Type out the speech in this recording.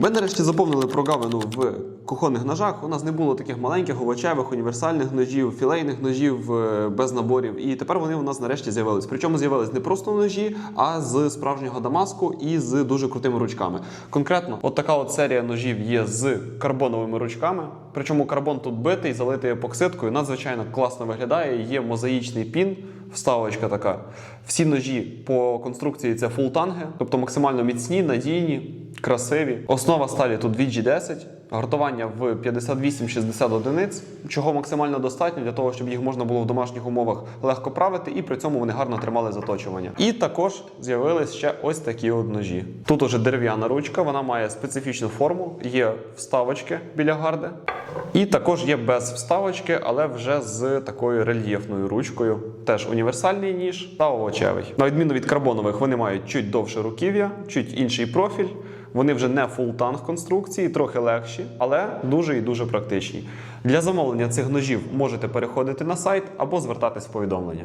Ми нарешті заповнили прогавину в кухонних ножах. У нас не було таких маленьких овочевих, універсальних ножів, філейних ножів е, без наборів. І тепер вони у нас нарешті з'явились. Причому з'явились не просто ножі, а з справжнього дамаску і з дуже крутими ручками. Конкретно, от така от серія ножів є з карбоновими ручками. Причому карбон тут битий, залитий епоксидкою. Надзвичайно класно виглядає. Є мозаїчний пін. Вставочка така. Всі ножі по конструкції це фултанги, тобто максимально міцні, надійні, красиві. Основа сталі тут VG10, гартування в 58-60 одиниць, чого максимально достатньо для того, щоб їх можна було в домашніх умовах легко правити, і при цьому вони гарно тримали заточування. І також з'явились ще ось такі от ножі. Тут уже дерев'яна ручка, вона має специфічну форму, є вставочки біля гарди. І також є без вставочки, але вже з такою рельєфною ручкою. Теж універсальний ніж та овочевий. На відміну від карбонових, вони мають чуть довше руків'я, чуть інший профіль. Вони вже не фултанг конструкції, трохи легші, але дуже і дуже практичні. Для замовлення цих ножів можете переходити на сайт або звертатись в повідомлення.